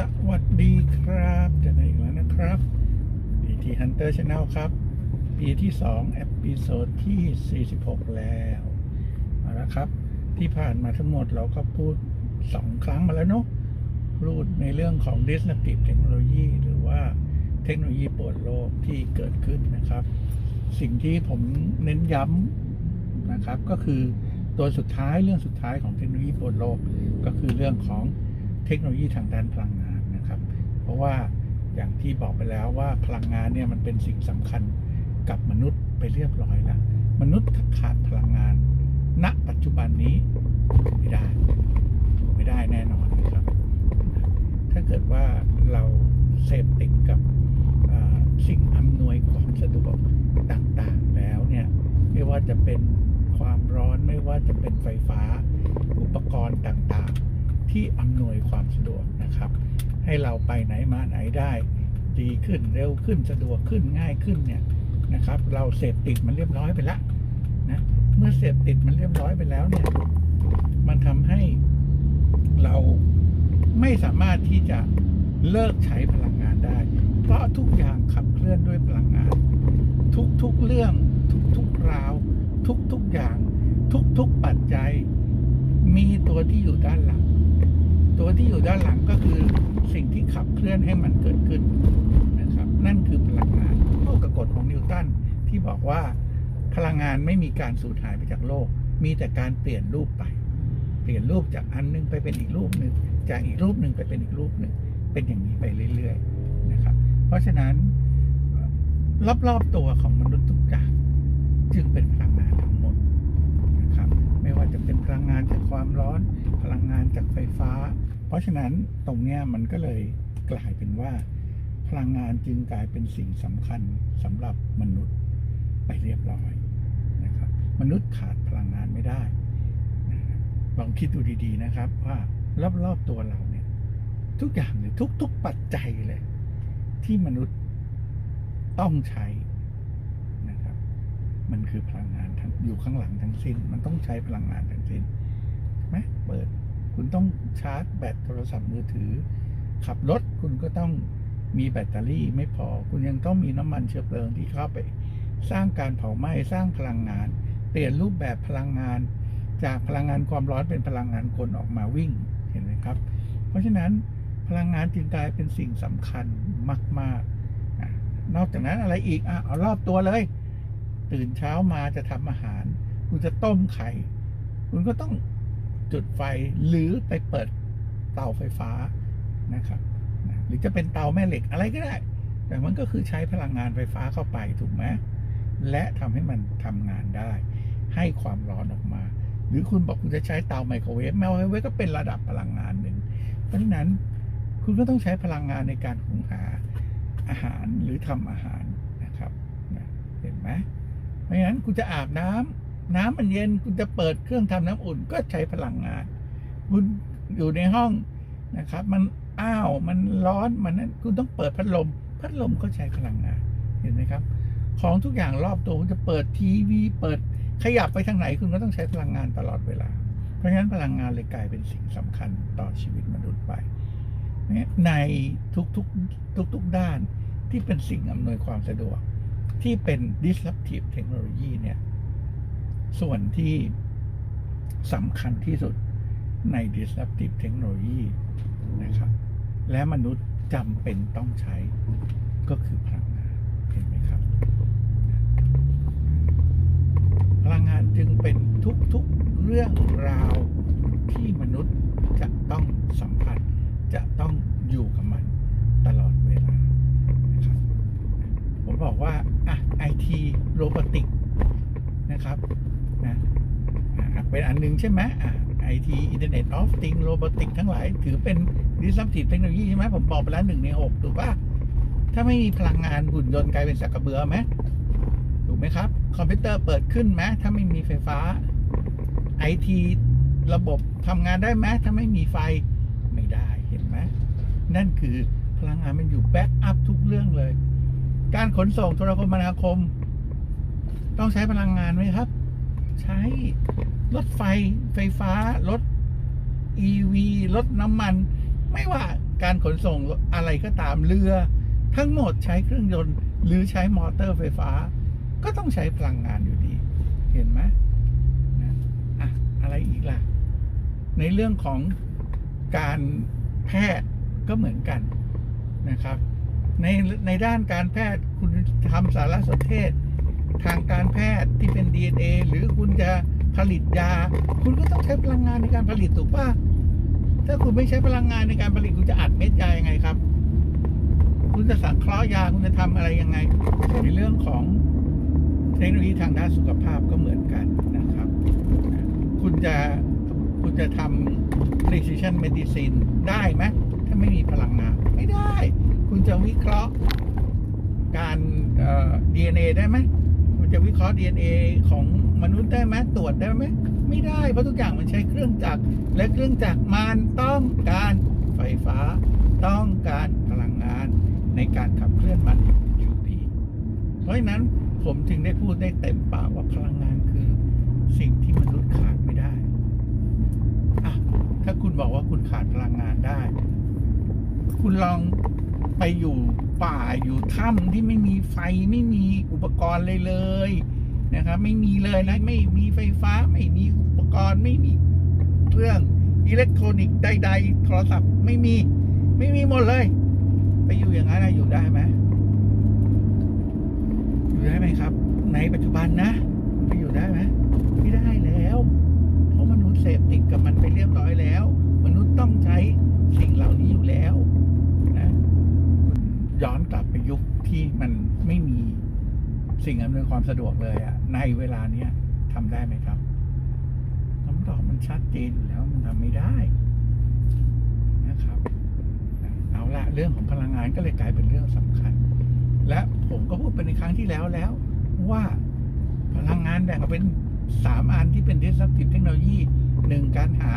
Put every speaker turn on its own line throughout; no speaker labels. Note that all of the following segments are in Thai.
สวัสดีครับเจะไหนอีกแล้วนะครับ PT Hunter Channel ครับ ปีที่2เอพิโซดที่ 46 แล้วเอาละครับ ที่ผ่านมาทั้งหมดเราก็พูด 2 ครั้งมาแล้วเนาะพูดในเรื่องของ disruptive technology หรือว่าเทคโนโลยีเปิดโลกที่เกิดขึ้นนะครับ สิ่งที่ผมเน้นย้ำนะครับก็คือตัวสุดท้ายเรื่องสุดท้ายของเทคโนโลยีเปิดโลกก็คือเรื่องของเทคโนโลยีทางด้านพลังงาน เพราะว่าอย่างที่บอกไปแล้วว่าพลังงานเนี่ยมันเป็นสิ่งสำคัญกับมนุษย์ไปเรียบร้อยแล้ว มนุษย์ขาดพลังงาน ณ ปัจจุบันนี้ไม่ได้ไม่ได้แน่นอนนะครับ ถ้าเกิดว่าเราเสพติดกับสิ่งอำนวยความสะดวกต่างๆแล้วเนี่ยไม่ว่าจะเป็นความร้อนไม่ว่าจะเป็นไฟฟ้าอุปกรณ์ต่างๆ ที่อำนวยความสะดวกนะครับ ให้เราไปไหนมาไหนได้ ดีขึ้นเร็วขึ้นสะดวกขึ้นง่ายขึ้นเนี่ยนะครับ เราเสพติดมันเรียบร้อยไปแล้วนะเมื่อเสพติดมันเรียบร้อยไปแล้วเนี่ย มันทำให้เราไม่สามารถที่จะเลิกใช้พลังงานได้ เพราะทุกอย่างขับเคลื่อนด้วยพลังงาน ทุกๆเรื่องทุกๆราว ทุกๆอย่าง ทุกๆปัจจัย มีตัวที่อยู่ด้านหลัง ตัวที่อยู่ด้านหลังก็คือสิ่งที่ขับเคลื่อนให้มันเกิดขึ้นนะครับ นั่นคือพลังงานโลกกฎของนิวตันที่บอกว่าพลังงานไม่มีการสูญหายไปจากโลก มีแต่การเปลี่ยนรูปไป เปลี่ยนรูปจากอันหนึงไปเป็นอีกรูปหนึ่งจากอีกรูปหนึ่งไปเป็นอีกรูปหนึ่งเป็นอย่างนี้ไปเรื่อยๆนะครับ เพราะฉะนั้นรอบๆตัวของมนุษย์ทุกอย่างจึงเป็นพลังงานทั้งหมดนะครับ ไม่ว่าจะเป็นพลังงานจากความร้อน พลังงานจากไฟฟ้า เพราะฉะนั้นตรงเนี้ยมันก็เลยกลายเป็นว่า พลังงานจึงกลายเป็นสิ่งสำคัญสำหรับมนุษย์ไปเรียบร้อยนะครับ มนุษย์ขาดพลังงานไม่ได้นะลองคิดดูดีๆนะครับ ว่ารอบๆตัวเราเนี่ย ทุกอย่างเลยทุก ๆปัจจัยเลย ที่มนุษย์ต้องใช้นะครับ มันคือพลังงานทั้งอยู่ข้างหลังทั้งสิ้น มันต้องใช้พลังงานทั้งสิ้นไหมเปิด คุณต้องชาร์จแบตโทรศัพท์มือถือ ขับรถคุณก็ต้องมีแบตเตอรี่ไม่พอ คุณยังต้องมีน้ำมันเชื้อเพลิงที่เข้าไป สร้างการเผาไหม้สร้างพลังงาน เปลี่ยนรูปแบบพลังงาน จากพลังงานความร้อนเป็นพลังงานกลออกมาวิ่งเห็นไหมครับ เพราะฉะนั้นพลังงานจึงกลายเป็นสิ่งสำคัญมากๆ นอกจากนั้นอะไรอีกอะเอารอบตัวเลย ตื่นเช้ามาจะทำอาหาร คุณจะต้มไข่ คุณก็ต้อง จุดไฟหรือไปเปิดเตาไฟฟ้านะครับนะหรือจะเป็นเตาแม่เหล็กอะไรก็ได้ แต่มันก็คือใช้พลังงานไฟฟ้าเข้าไปถูกไหมและทำให้มันทำงานได้ ให้ความร้อนออกมา หรือคุณบอกคุณจะใช้เตาไมโครเวฟไมโครเวฟก็เป็นระดับพลังงานหนึ่ง เพราะฉะนั้นคุณก็ต้องใช้พลังงานในการหุงหาอาหารหรือทำอาหารนะครับนะเห็นไหมเพราะฉะนั้นคุณจะอาบน้ำ น้ำมันเย็นคุณจะเปิดเครื่องทำน้ำอุ่นก็ใช้พลังงาน คุณอยู่ในห้องนะครับ มันอ้าวมันร้อนมันนั้นคุณต้องเปิดพัดลม พัดลมก็ใช้พลังงานเห็นไหมครับ ของทุกอย่างรอบตัวคุณจะเปิดทีวีเปิดขยับไปทางไหนคุณก็ต้องใช้พลังงานตลอดเวลา เพราะฉะนั้นพลังงานเลยกลายเป็นสิ่งสำคัญต่อชีวิตมนุษย์ไปในทุกๆทุกๆด้านที่เป็นสิ่งอำนวยความสะดวกที่เป็น disruptive technology เนี่ย ส่วนที่สำคัญที่สุดใน disruptive technology นะครับ และมนุษย์จำเป็นต้องใช้ก็คือพลังงานเห็นไหมครับ พลังงานจึงเป็นทุกๆเรื่องราวที่มนุษย์จะต้องสัมผัส จะต้องอยู่กับมันตลอดเวลานะครับผมบอกว่าอะไอทีโรบอติก นะครับนะเป็นอันหนึงใช่ไหมไอทีอินเทอร์เน็ตออฟติงโรบอติกทั้งหลาย ถือเป็น disruptive technology ใช่ไหมผมบอกไปแล้วหนึ่งในหกถูกปะถ้าไม่มีพลังงานหุ่นยนต์กลายเป็นสักกระเบือไหมถูกไหมครับ คอมพิวเตอร์เปิดขึ้นไหมถ้าไม่มีไฟฟ้าไอทีระบบทำงานได้ไหมถ้าไม่มีไฟไม่ได้เห็นไหมนั่นคือพลังงานมันอยู่แบ็กอัพทุกเรื่องเลย การขนส่งโทรคมนาคม ต้องใช้พลังงานไหมครับ ใช้รถไฟไฟฟ้า รถ EV รถน้ำมัน ไม่ว่าการขนส่งอะไรก็ตามเรือ ทั้งหมดใช้เครื่องยนต์ หรือใช้มอเตอร์ไฟฟ้า ก็ต้องใช้พลังงานอยู่ดี เห็นไหมนะอะอะไรอีกล่ะ ในเรื่องของการแพทย์ก็เหมือนกันนะครับ ในในด้านการแพทย์คุณทำสารสนเทศ ทางการแพทย์ที่เป็น DNA หรือคุณจะผลิตยา คุณก็ต้องใช้พลังงานในการผลิตถูกปะถ้าคุณไม่ใช้พลังงานในการผลิตคุณจะอัดเม็ดยายังไงครับ คุณจะสังเคราะห์ยาคุณจะทำอะไรยังไง ในเรื่องของเทคโนโลยีทางด้านสุขภาพก็เหมือนกันนะครับ คุณจะคุณจะทำ precision medicine ได้ไหมถ้าไม่มีพลังงาน ไม่ได้ คุณจะวิเคราะห์การเอ่อ DNA ได้ไหม จะวิเคราะห์ DNA ของมนุษย์ได้ไหมตรวจได้ไหมไม่ได้เพราะทุกอย่างมันใช้เครื่องจักรและเครื่องจักรมันต้องการไฟฟ้า ต้องการพลังงานในการขับเคลื่อนมันอยู่ดี เพราะฉะนั้นผมจึงได้พูดได้เต็มปากว่าพลังงานคือสิ่งที่มนุษย์ขาดไม่ได้อะถ้าคุณบอกว่าคุณขาดพลังงานได้ คุณลอง ไปอยู่ป่าอยู่ถ้ำที่ไม่มีไฟไม่มีอุปกรณ์เลยเลยนะครับ ไม่มีเลยนะไม่มีไฟฟ้า ไม่มีอุปกรณ์ไม่มีเครื่องอิเล็กทรอนิกส์ใดๆโทรศัพท์ไม่มีไม่มีหมดเลย ไปอยู่อย่างนั้นนะอยู่ได้ไหมอยู่ได้ไหมครับ ในปัจจุบันนะไปอยู่ได้ไหมไม่ได้แล้วเพราะมนุษย์เสพติดกับมันไปเรียบร้อยแล้ว มนุษย์ต้องใช้สิ่งเหล่านี้อยู่แล้ว ย้อนกลับไปยุคที่มันไม่มีสิ่งอำนวยความสะดวกเลยอะในเวลาเนี้ยทำได้ไหมครับคำตอบมันชัดเจนแล้วมันทำไม่ได้นะครับ เอาละเรื่องของพลังงานก็เลยกลายเป็นเรื่องสำคัญ และผมก็พูดไปในครั้งที่แล้วแล้วว่าพลังงานแบ่งออกเป็นสามอันที่เป็น disruptive technology หนึ่งการหา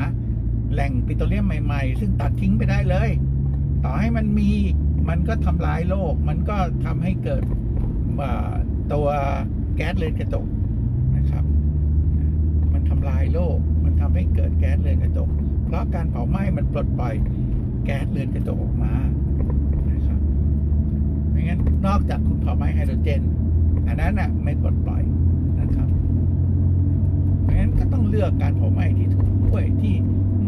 แหล่งปิโตรเลียมใหม่ ๆ ซึ่งตัดทิ้งไปได้เลย ต่อให้มันมี มันก็ทำลายโลก มันก็ทำให้เกิดตัวแก๊สเรือนกระจกนะครับ มันทำลายโลก มันทำให้เกิดแก๊สเรือนกระจก เพราะการเผาไหม้มันปลดปล่อยแก๊สเรือนกระจกออกมานะครับไม่งั้นนอกจากคุณเผาไหม้ไฮโดรเจน อันนั้นน่ะไม่ปลดปล่อยนะครับเพราะฉะนั้นก็ต้องเลือกการเผาไหม้ที่ถูกด้วยที่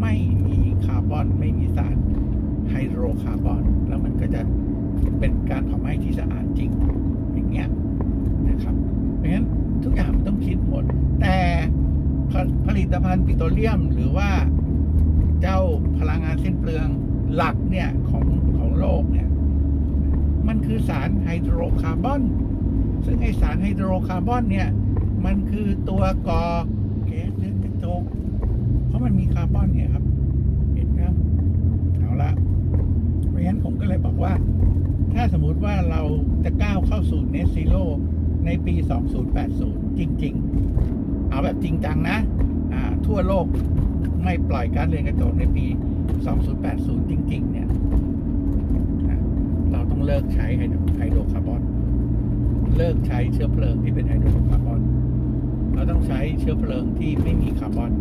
ไม่มีคาร์บอนไม่มีสาร ไฮโดรคาร์บอน แล้วมันก็จะเป็นการเผาไหม้ที่สะอาดจริงอย่างเงี้ยนะครับเพราะฉะนั้นทุกอย่างมันต้องคิดหมด แต่ผลิตภัณฑ์ปิโตรเลียมหรือว่าเจ้าพลังงานสิ้นเปลืองหลักเนี่ยของของโลกเนี่ย มันคือสารไฮโดรคาร์บอน ซึ่งไอสารไฮโดรคาร์บอนเนี่ย มันคือตัวก่อแก๊สเรือนกระจกเพราะมันมีคาร์บอนเนี่ยครับ เห็นไหมครับเอาละะฉะนั้นผมก็เลยบอกว่า ถ้าสมมุติว่าเราจะก้าวเข้าสู่เน z ซีโร่ในปี 2080 จริง ๆ เอาแบบจริงจังนะทั่วโลกไม่ปล่อยกาซเรือนกระจกในปี 2080 จริง ๆ เนี่ย เราต้องเลิกใช้ไฮโดรไฮโดรคาร์บอน เลิกใช้เชื้อเพลิงที่เป็นไฮโดรคาร์บอน เราต้องใช้เชื้อเพลิงที่ไม่มีคาร์บอน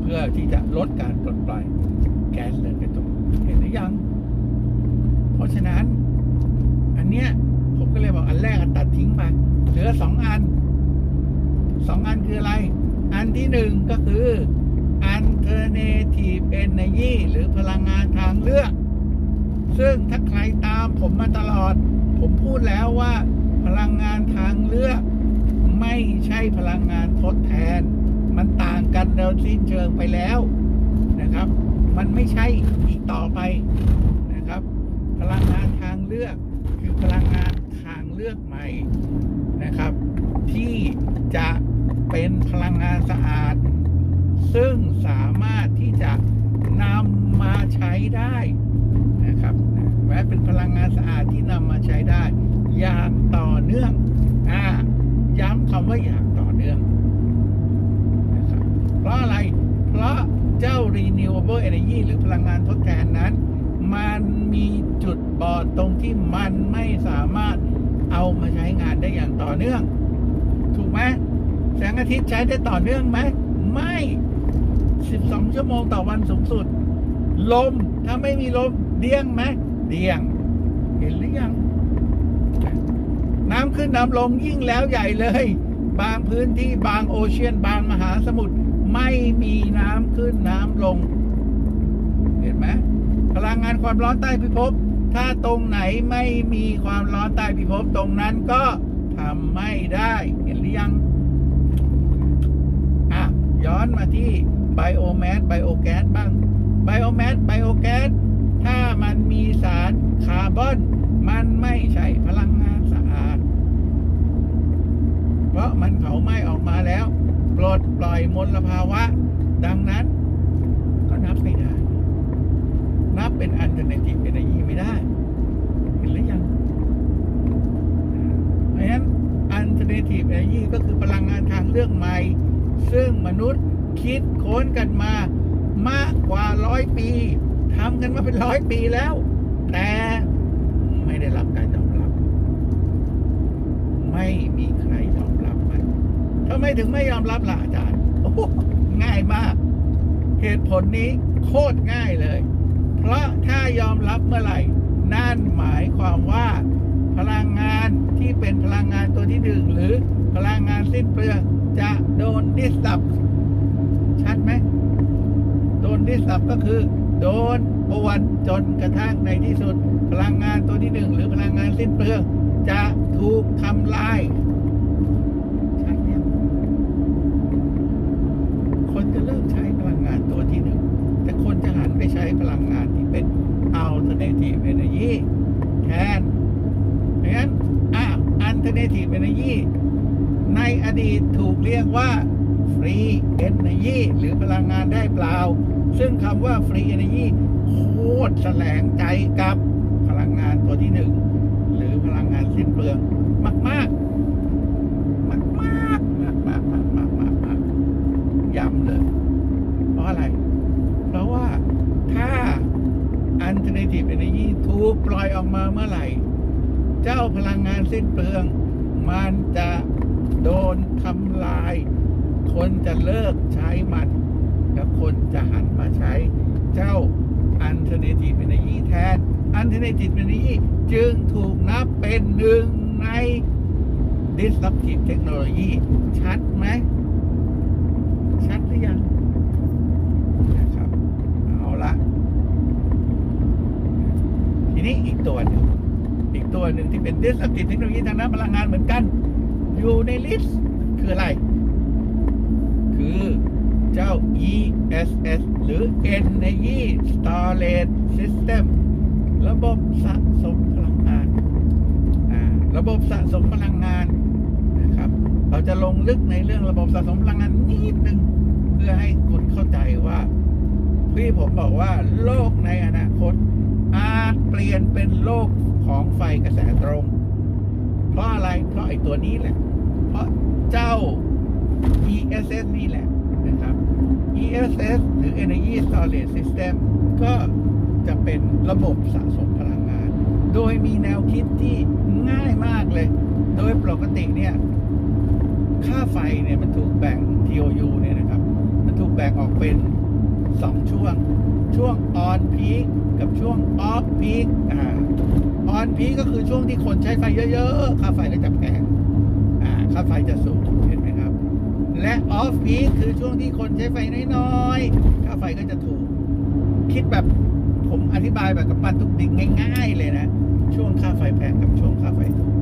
เพื่อที่จะลดการปลดปล่อยแก๊สเรือนกระจก เห็นหรือยัง เพราะฉะนั้น อันเนี้ย ผมก็เลยบอกอันแรกอะตัดทิ้งไปเหลือสองอันสองอันคืออะไร อันที่หนึ่งก็คือ alternative energy หรือพลังงานทางเลือก ซึ่งถ้าใครตามผมมาตลอด ผมพูดแล้วว่า พลังงานทางเลือก ไม่ใช่พลังงานทดแทน มันต่างกันโดยสิ้นเชิงไปแล้วนะครับ มันไม่ใช่อีกต่อไปนะครับ พลังงานทางเลือกคือพลังงานทางเลือกใหม่นะครับ ที่จะเป็นพลังงานสะอาด ซึ่งสามารถที่จะนำมาใช้ได้นะครับและเป็นพลังงานสะอาดที่นำมาใช้ได้ อย่างต่อเนื่องอ่าย้ำคำว่าอย่างต่อเนื่องนะครับเพราะอะไร เพราะเจ้า renewable energy หรือพลังงานทดแทนนั้น มันมีจุดบอดตรงที่มันไม่สามารถเอามาใช้งานได้อย่างต่อเนื่อง ถูกไหมแสงอาทิตย์ใช้ได้ต่อเนื่องไหม ไม่ 12 ชั่วโมงต่อวันสูงสุด ลม ถ้าไม่มีลม เดี้ยงไหม เดี้ยง เห็นหรือยัง น้ำขึ้นน้ำลงยิ่งแล้วใหญ่เลย บางพื้นที่บางโอเชียน บางมหาสมุทรไม่มีน้ำขึ้นน้ำลง ไหมพลังงานความร้อนใต้พิภพ ถ้าตรงไหนไม่มีความร้อนใต้พิภพตรงนั้นก็ทำไม่ได้เห็นหรือยัง อะ ย้อนมาที่ไบโอแมสไบโอแก๊สบ้างไบโอแมสไบโอแก๊สถ้ามันมีสารคาร์บอน มันไม่ใช่พลังงานสะอาด เพราะมันเผาไหม้ออกมาแล้ว ปลดปล่อยมลภาวะ ดังนั้น ก็นับไม่ได้ นับ เป็นอันเทอร์เนทีฟเอเนจีไม่ได้เห็นหรือยังเพราะฉะนั้นอันเทอร์เนทีฟเอเนจีก็คือพลังงานทางเลือกใหม่ ซึ่งมนุษย์คิดค้นกันมามากกว่าร้อยปีทำกันมาเป็นร้อยปีแล้ว แต่ไม่ได้รับการยอมรับ ไม่มีใครยอมรับมันทำไมถึงไม่ยอมรับล่ะอาจารย์ง่ายมาก เหตุผลนี้โคตรง่ายเลย เพราะถ้ายอมรับเมื่อไหร่ นั่นหมายความว่า พลังงานที่เป็นพลังงานตัวที่หนึ่งหรือพลังงานสิ้นเปลืองจะโดนดิสตับชัดไหมโดนดิสตับก็คือ โดนปวนจนกระทั่งในที่สุด พลังงานตัวที่หนึ่งหรือพลังงานสิ้นเปลืองจะถูกทำลาย เลย เพราะอะไร เพราะว่าถ้า alternative energy ถูกปล่อยออกมาเมื่อไหร่ เจ้าพลังงานสิ้นเปลือง มันจะโดนทำลาย คนจะเลิกใช้มัน แล้วคนจะหันมาใช้เจ้า alternative energy แทน alternative energy จึงถูกนับเป็นหนึ่งใน disruptive technology ชัดไหม ชัดหรือยัง นะครับ เอาละ ที นี้อีกตัวหนึ่งอีกตัวหนึ่งที่เป็น disruptive technology ทางด้านพลังงานเหมือนกัน อยู่ในลิสต์คืออะไร คือเจ้า ESS หรือ Energy Storage System ระบบสะสมพลังงาน ระบบสะสมพลังงานนะครับ เราจะลงลึกในเรื่องระบบสะสมพลังงานนิดนึง เพื่อให้คุณเข้าใจว่าที่ผมบอกว่าโลกในอนาคต อาจเปลี่ยนเป็นโลกของไฟกระแสตรง เพราะอะไร เพราะไอ้ตัวนี้แหละ เพราะเจ้า ESS นี่แหละนะครับ ESS หรือ Energy Storage System ก็จะเป็นระบบสะสมพลังงาน โดยมีแนวคิดที่ง่ายมากเลย โดยปกติเนี่ย ค่าไฟเนี่ยมันถูกแบ่ง TOU เนี่ยนะครับ มันถูกแบ่งออกเป็น 2 ช่วง ช่วง on peak กับช่วง off peak อ่า on peak ก็คือช่วงที่คนใช้ไฟเยอะๆ ค่าไฟก็จะแพงอ่าค่าไฟจะสูงเห็นไหมครับ และ off peak คือช่วงที่คนใช้ไฟน้อยๆ ค่าไฟก็จะถูก คิดแบบผมอธิบายแบบกับปันทุกดิ่งง่าย ๆ เลยนะ ช่วงค่าไฟแพงกับช่วงค่าไฟถูก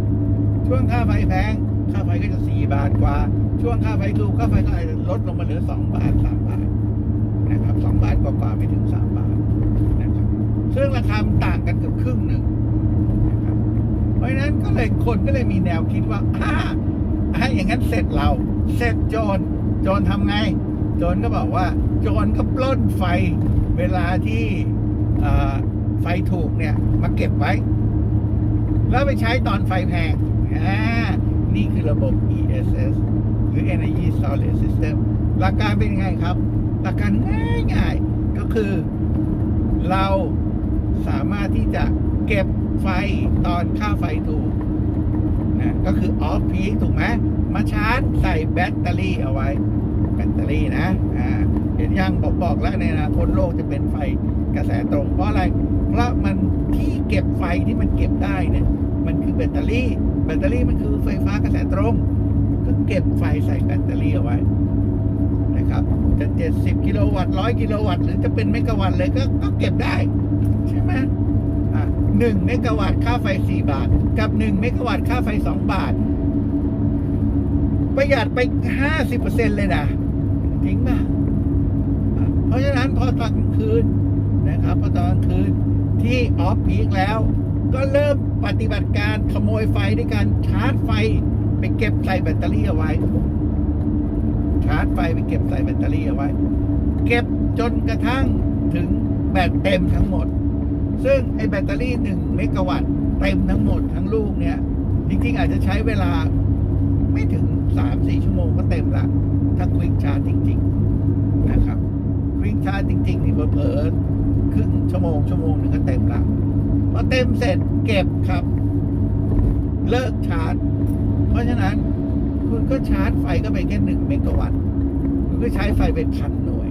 ช่วงค่าไฟแพง ค่าไฟก็จะสี่บาทกว่า ช่วงค่าไฟถูกค่าไฟก็อาจจะลดลงมาเหลือสองบาทสามบาท นะครับสองบาทกว่าๆไม่ถึงสามบาทนะครับซึ่งราคาต่างกันเกือบครึ่งหนึ่งนะครับเพราะฉะนั้นก็เลยคนก็เลยมีแนวคิดว่าอ่าถ้อย่างนั้นเสร็จเรา เสร็จโจรโจรทำไง โจรก็บอกว่า โจรก็ปล้นไฟเวลาที่ไฟถูกเนี่ยมาเก็บไว้ แล้วไปใช้ตอนไฟแพงนี่คือระบบ ESS หรือ Energy Storage System หลักการเป็นยังไงครับ หลักการง่ายๆ ก็คือเราสามารถที่จะเก็บไฟตอนค่าไฟถูกนะก็คือ off peak ถูกไหมมาชาร์จใส่แบตเตอรี่เอาไว้ แบตเตอรี่นะอ่าเห็นยังยังผมบอกแล้วในอนาคตโลกจะเป็นไฟกระแสตรงเพราะอะไร เพราะมันที่เก็บไฟที่มันเก็บได้เนี่ยมันคือแบตเตอรี่ แบตเตอรี่มันคือไฟฟ้ากระแสตรง ก็เก็บไฟใส่แบตเตอรี่เอาไว้นะครับ จะ70กิโลวัตต์100กิโลวัตต์หรือจะเป็นเมกะวัตต์เลยก็ก็เก็บได้ ใช่ไหมอะหนึ่งเมกะวัตต์ค่าไฟ4บาท กับ1เมกะวัตต์ค่าไฟ2บาท ประหยัดไป50%เลยนะจริงป่ะอะเพราะฉะนั้นพอตอนกลางคืนนะครับพอตอนกลางคืนที่ออฟพีคแล้ว ก็เริ่มปฏิบัติการขโมยไฟด้วยการชาร์จไฟ ไปเก็บใส่แบตเตอรี่เอาไว้าร์จไฟไปเก็บใส่แบตเตอรี่เอาไว้ เก็บจนกระทั่งถึงแบตเต็มทั้งหมด ซึ่งไอ้แบตเตอรี่หนึ่งเมกะวัตต์เต็มทั้งหมดทั้งลูกเนี่ย จริงๆ อาจจะใช้เวลาไม่ถึงสามสี่ชั่วโมงก็เต็มละ ถ้าควิกชาร์จจริง ๆ นะครับควิกชาร์จจริง ๆ นี่เผลอๆครึ่งชั่วโมงชั่วโมงหนึ่งก็เต็มละพอเต็มเสร็จเก็บครับ เลิกชาร์จ เพราะฉะนั้น คุณก็ชาร์จไฟก็ไปแค่หนึ่งเมกะวัตต์คุณก็ใช้ไฟเป็นพันหน่วย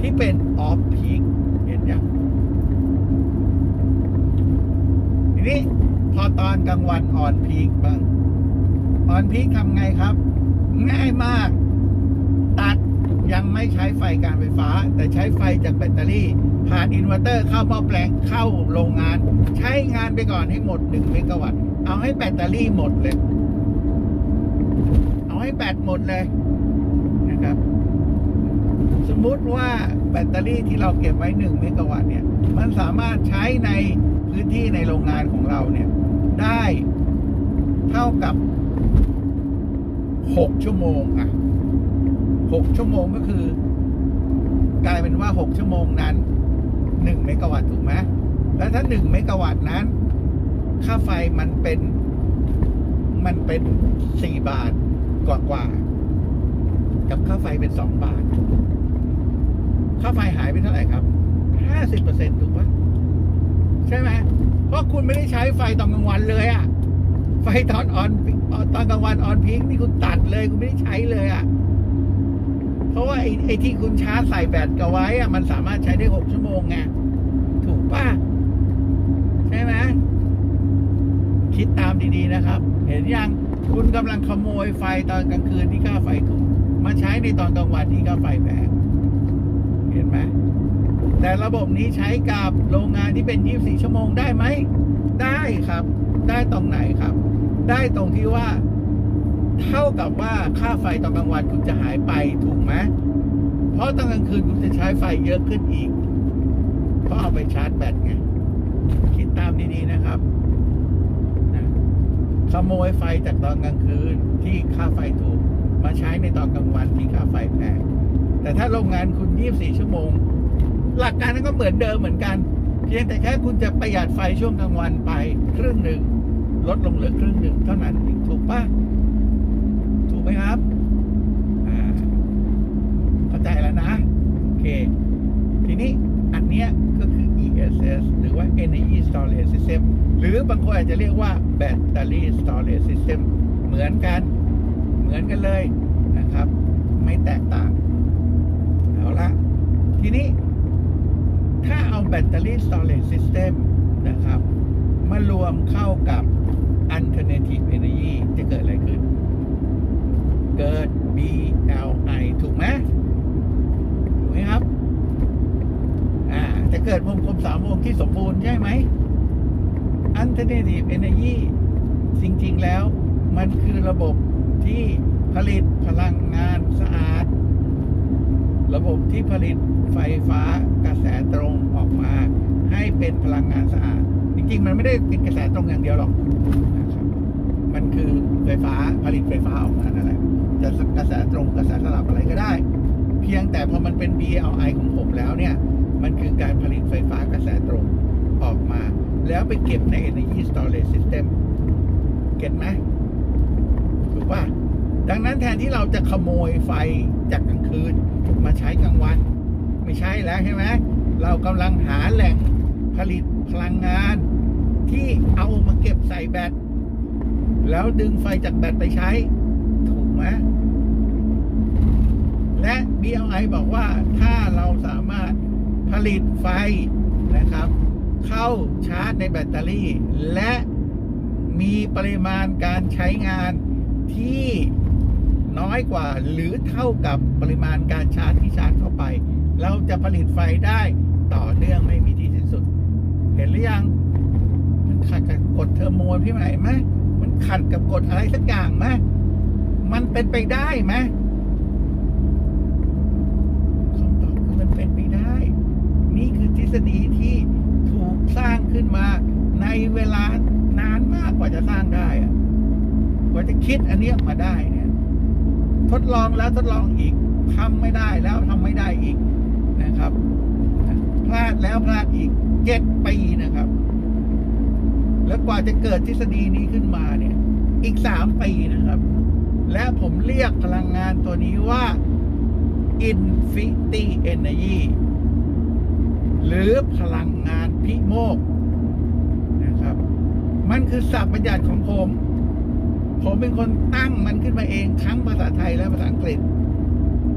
ที่เป็นออฟพีคเห็นยังทีนี้พอตอนกลางวันออนพีคบ้างออนพีคทำไงครับ ง่ายมาก ตัดยังไม่ใช้ไฟการไฟฟ้า แต่ใช้ไฟจากแบตเตอรี่ ผ่านอินเวอร์เตอร์เข้าหม้อแปลงเข้าโรงงาน ใช้งานไปก่อนให้หมด 1 เมกะวัตต์เอาให้แบตเตอรี่หมดเลย เอาให้แบตหมดเลยนะครับ สมมุติว่าแบตเตอรี่ที่เราเก็บไว้1เมกะวัตต์เนี่ย มันสามารถใช้ในพื้นที่ในโรงงานของเราเนี่ย ได้เท่ากับ 6 ชั่วโมงอะ 6 ชั่วโมงก็คือ กลายเป็นว่า 6 ชั่วโมงนั้น1เมกะวัตต์ถูกไหมแล้วถ้า1เมกะวัตต์นั้น ค่าไฟมันเป็นมันเป็น 4 บาท กว่ากว่า กับค่าไฟเป็น2บาท ค่าไฟหายไปเท่าไหร่ครับ50%ถูกปะใช่ไหมเพราะคุณไม่ได้ใช้ไฟตอนกลางวันเลยอะไฟตอนออนตอนกลางวันออนพิงนี่คุณตัดเลยคุณไม่ได้ใช้เลยอะเพราะว่าไอ้ไอที่คุณชาร์จใส่แบตกับไว้อะมันสามารถใช้ได้หกชั่วโมงไงถูกปะใช่ไหมคิดตามดีๆนะครับ เห็นยัง คุณกำลังขโมยไฟตอนกลางคืนที่ค่าไฟถูกมาใช้ในตอนกลางวันที่ค่าไฟแพงเห็นไหมแต่ระบบนี้ใช้กับโรงงานที่เป็น 24 ชั่วโมงได้ไหม ได้ครับ ได้ตรงไหนครับ ได้ตรงที่ว่า เท่ากับว่าค่าไฟตอนกลางวันคุณจะหายไปถูกไหมเพราะตอนกลางคืนคุณจะใช้ไฟเยอะขึ้นอีก เพราะเอาไปชาร์จแบตไง คิดตามดีๆนะครับ ขโมยไฟจากตอนกลางคืนที่ค่าไฟถูก มาใช้ในตอนกลางวันที่ค่าไฟแพงแต่ถ้าโรงงานคุณ 24 ชั่วโมง หลักการนั้นก็เหมือนเดิมเหมือนกัน เพียงแต่แค่คุณจะประหยัดไฟช่วงกลางวันไปครึ่งหนึ่งลดลงเหลือครึ่งหนึ่งเท่านั้นถูกปะถูกไหมครับเข้าใจแล้วนะ โอเค ทีนี้อันเนี้ยก็คือ ESS หรือว่า Energy Storage System หรือบางคนอาจจะเรียกว่า Battery Storage System เหมือนกัน เหมือนกันเลยนะครับ ไม่แตกต่าง เอาละทีนี้ ถ้าเอาแบตเตอรี่ storage system นะครับ มารวมเข้ากับ alternative energy จะเกิดอะไรขึ้น เกิด BLI ถูกไหมถูกไหมครับ อ่า จะเกิดวงกลมสามวงที่สมบูรณ์ใช่ไหม alternative energy จริง ๆ แล้ว มันคือระบบที่ผลิตพลังงานสะอาด ระบบที่ผลิตไฟฟ้ากระแสตรงออกมา ให้เป็นพลังงานสะอาด จริง ๆ มันไม่ได้เป็นกระแสตรงอย่างเดียวหรอกนะครับมันคือไฟฟ้าผลิตไฟฟ้าออกมานั่นแหละจะกระแสตรงกระแสสลับอะไรก็ได้ เพียงแต่พอมันเป็น BLI ของผมแล้วเนี่ย มันคือการผลิตไฟฟ้ากระแสตรงออกมา แล้วไปเก็บใน Energy Storage System เก็ตไหมถูกป่ะ ดังนั้นแทนที่เราจะขโมยไฟจากกลางคืน มาใช้กลางวัน ไม่ใช่แล้วใช่ไหมเรากำลังหาแหล่งผลิตพลังงาน ที่เอามาเก็บใส่แบตแล้วดึงไฟจากแบตไปใช้ ถูกไหมและ BLI บอกว่าถ้าเราสามารถผลิตไฟนะครับ เข้าชาร์จในแบตเตอรี่ และมีปริมาณการใช้งานที่น้อยกว่าหรือเท่ากับปริมาณการชาร์จที่ชาร์จเข้าไป เราจะผลิตไฟได้ต่อเนื่องไม่มีที่สิ้นสุด เห็นหรือยัง มันขัดกับกฎเทอร์โมพี่ใหม่ไหมมันขัดกับกฎอะไรสักอย่างไหมมันเป็นไปได้ไหมคำตอบคือมันเป็นไปได้ นี่คือทฤษฎีที่ สร้างขึ้นมาในเวลานานมากกว่าจะสร้างได้กว่าจะคิดอันนี้มาได้เนี่ย ทดลองแล้วทดลองอีกทำไม่ได้แล้วทำไม่ได้อีกนะครับ พลาดแล้วพลาดอีกเจ็ดปีนะครับ แล้วกว่าจะเกิดทฤษฎีนี้ขึ้นมาเนี่ย อีกสามปีนะครับ และผมเรียกพลังงานตัวนี้ว่า Infinity Energy หรือพลังงานพิโมกนะครับ มันคือศัพท์บัญญัติของผม ผมเป็นคนตั้งมันขึ้นมาเองทั้งภาษาไทยและภาษาอังกฤษ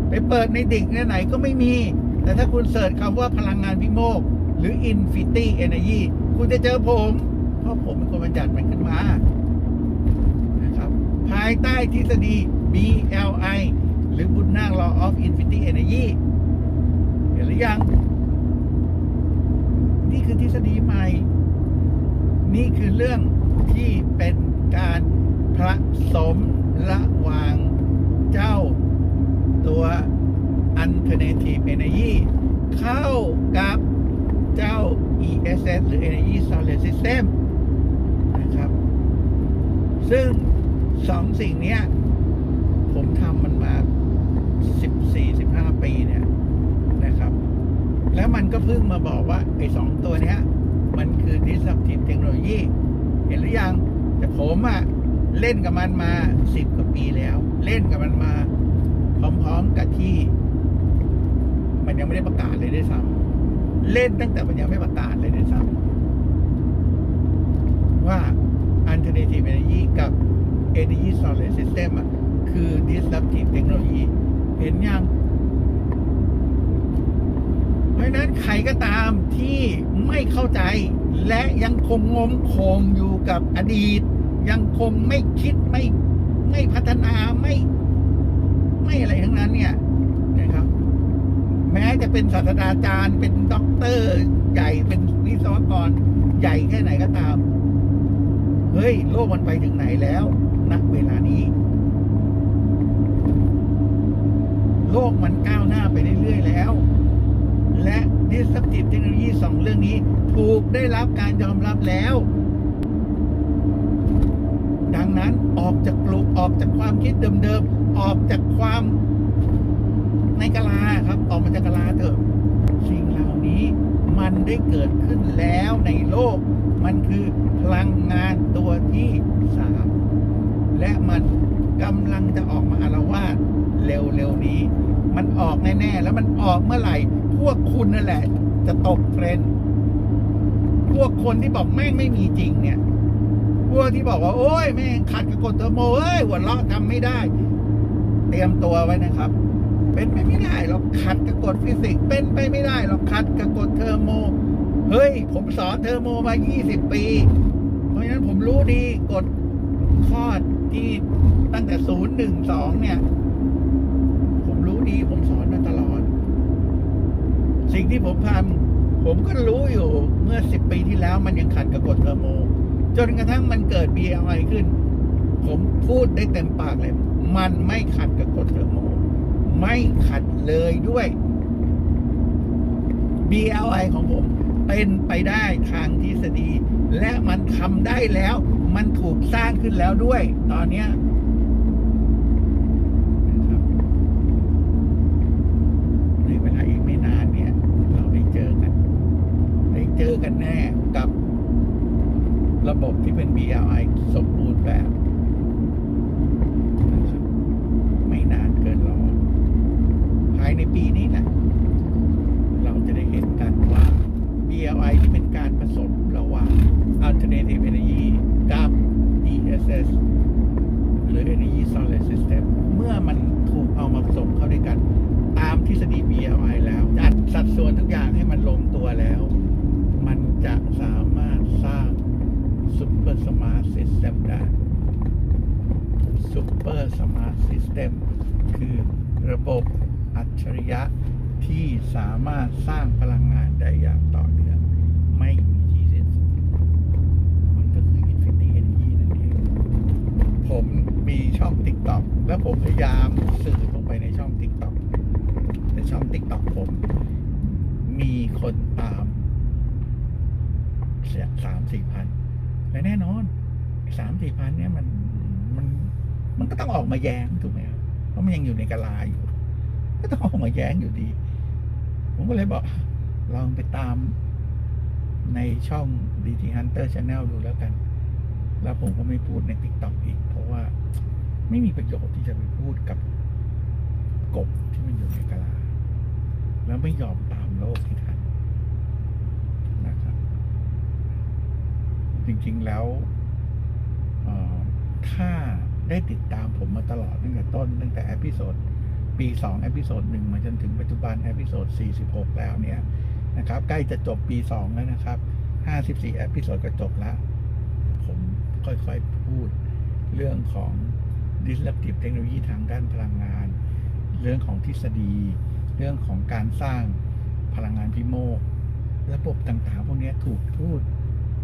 ไปเปิดในดิ่งไหนก็ไม่มี แต่ถ้าคุณเสิร์ชคำว่าพลังงานพิโมก หรือ Infinity Energy คุณจะเจอผม เพราะผมเป็นคนบัญญัติมันขึ้นมานะครับ ภายใต้ทฤษฎี BLI หรือบุญนาค Law of Infinity Energy เห็นหรือยัง นี่คือทฤษฎีใหม่ นี่คือเรื่องที่เป็นการผสมระหว่างเจ้าตัว alternative energy เข้ากับเจ้า ESS หรือ Energy Storage System นะครับ ซึ่งสองสิ่งนี้ผมทำมันมา 14-15 ปีเนี่ย แล้วมันก็เพิ่งมาบอกว่า ไอ้สองตัวเนี้ย มันคือ disruptive technology เห็นหรือยัง แต่ผมอะเล่นกับมันมาสิบกว่าปีแล้ว เล่นกับมันมา พร้อมๆกับที่ มันยังไม่ได้ประกาศเลยด้วยซ้ำเล่นตั้งแต่มันยังไม่ประกาศเลยด้วยซ้ำว่า alternative energy กับ energy storage system อะคือ disruptive technology เห็นยัง เพราะฉะนั้นใครก็ตามที่ไม่เข้าใจ และยังคงงมคงอยู่กับอดีต ยังคงไม่คิดไม่ไม่พัฒนาไม่ ไม่อะไรทั้งนั้นเนี่ยนะครับ แม้จะเป็นศาสตราจารย์เป็นด็อกเตอร์ ใหญ่เป็นวิศวกร ใหญ่แค่ไหนก็ตาม เฮ้ย โลกมันไปถึงไหนแล้วณเวลานี้ โลกมันก้าวหน้าไปเรื่อยๆแล้ว และ disruptive technology สองเรื่องนี้ ถูกได้รับการยอมรับแล้ว ดังนั้นออกจากกลุ่มออกจากความคิดเดิมๆ ออกจากความในกะลาครับ ออกมาจากกะลาเถอะ สิ่งเหล่านี้มันได้เกิดขึ้นแล้วในโลก มันคือพลังงานตัวที่สามและมันกำลังจะออกมาอารวาสเร็วๆนี้ มันออกแน่ๆ แล้วมันออกเมื่อไหร่ พวกคุณนั่นแหละ จะตกเทรนด์พวกคนที่บอกแม่งไม่มีจริงเนี่ย พวกที่บอกว่า โอ้ยแม่งขัดกับกฎเทอร์โมเอ้ยหัวเราะทำไม่ได้ เตรียมตัวไว้นะครับ เป็นไปไม่ได้หรอกขัดกับกฎฟิสิกส์เป็นไปไม่ได้หรอกขัดกับกฎเทอร์โม เฮ้ย ผมสอนเทอร์โมมา 20 ปี เพราะฉะนั้นผมรู้ดีกฎข้อที่ตั้งแต่012เนี่ย ผมรู้ดีผมสอนมาตลอด สิ่งที่ผมทำผมก็รู้อยู่เมื่อ10ปีที่แล้วมันยังขัดกับกฎเทอร์โม จนกระทั่งมันเกิด BLI ขึ้น ผมพูดได้เต็มปากเลย มันไม่ขัดกับกฎเทอร์โม ไม่ขัดเลยด้วย BLI ของผมเป็นไปได้ทางทฤษฎี และมันทำได้แล้ว มันถูกสร้างขึ้นแล้วด้วย ตอนนี้ยนะครับในเวลาอีกไม่นานเนี่ย เราได้เจอกัน ได้เจอ กันแน่กับระบบที่เป็น B R I สมบูรณ์แบบไม่นานเกินรอ ภายในปีนี้แหละ เราจะได้เห็นกันว่า BLI ที่เป็นการผสมระหว่าง Alternative Energy กับ ESS หรือ Energy Solid System เมื่อมันถูก เอามาผสมเข้าด้วยกัน ตามทฤษฎี BLI แล้ว จัดสัดส่วนทุกอย่างให้มันลงตัวแล้ว มันจะสามารถสร้าง Super Smart System ได้ Super Smart System คือระบบอั จฉริยะที่สามารถสร้างพลังงานได้อย่างต่อเนื่องไม่มีที่สิ้นสุดมันก็คือ Infinity Energy นั่นเองผมมีช่อง TikTok แล้วผมพยายามสื่อลงไปในช่อง TikTok ในช่อง TikTok ผม มีคนตามเสียสามสี่พันและแน่นอนสามสี่พันเนี่ยมันมันมันก็ต้องออกมาแย้งถูกไหมครับเพราะมันยังอยู่ในกะลาอยู่ ก็ต้องออกมาแย้งอยู่ดี ผมก็เลยบอก ลองไปตามในช่อง DT Hunter Channel ดูแล้วกัน แล้วผมก็ไม่พูดใน TikTok อีก เพราะว่าไม่มีประโยชน์ที่จะไปพูดกับกบที่มันอยู่ในกะลา แล้วไม่ยอมตามโลกที่ทันนะครับ จริงๆแล้วถ้าได้ติดตามผมมาตลอดตั้งแต่ต้นตั้งแต่เอพิโซด ปี2เอพิโซดหนึ่งมาจนถึงปัจจุบันเอพิโซด46 แล้วเนี่ยนะครับ ใกล้จะจบปี 2 แล้วนะครับ 54เอพิโซดก็จบแล้ว ผมค่อยๆพูดเรื่องของ disruptive เทคโนโลยีทางด้านพลังงาน เรื่องของทฤษฎี เรื่องของการสร้างพลังงานพิโมก ระบบต่างๆ พวกนี้ถูกพูด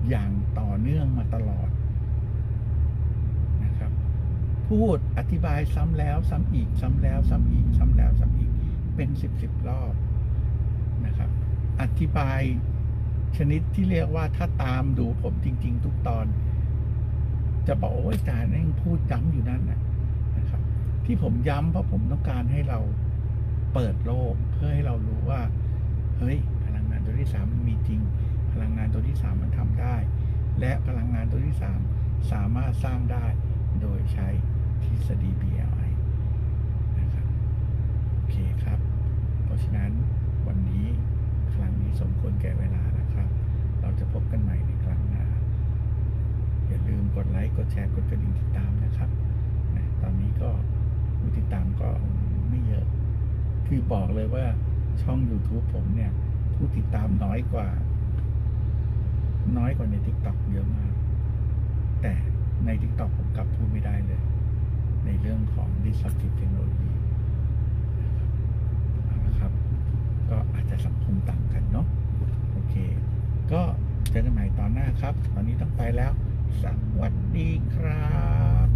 อย่างต่อเนื่องมาตลอด พูดอธิบายซ้ำแล้วซ้ำอีกซ้ำแล้วซ้ำอีกซ้ำแล้วซ้ำอีกเป็นสิบสิบรอบนะครับ อธิบายชนิดที่เรียกว่าถ้าตามดูผมจริง ๆ ทุกตอน จะบอกว่าอาจารย์นั่งพูดย้ำอยู่นั่นนะนะครับ ที่ผมย้ำเพราะผมต้องการให้เราเปิดโลกเพื่อให้เรารู้ว่า เฮ้ย พลังงานตัวที่สามมันมีจริง พลังงานตัวที่สามมันทำได้ และพลังงานตัวที่สามสามารถสร้างได้ โดยใช้ทฤษฎี BLI นะครับ โอเคครับ เพราะฉะนั้นวันนี้ครั้งนี้สมควรแก่เวลานะครับ เราจะพบกันใหม่ในครั้งหน้า อย่าลืมกดไลค์ กดแชร์ กดกระดิ่งติดตามนะครับนะตอนนี้ก็ผู้ติดตามก็ไม่เยอะ คือบอกเลยว่าช่อง YouTube ผมเนี่ย ผู้ติดตามน้อยกว่า น้อยกว่าใน TikTok เยอะมาก แต่ ใน TikTok ผมกลับพูดไม่ได้เลย ในเรื่องของ disruptive technology นะครับ ก็อาจจะสังคมต่างกันเนาะโอเค ก็เจอกันใหม่ตอนหน้าครับ ตอนนี้ต้องไปแล้ว สวัสดีครับ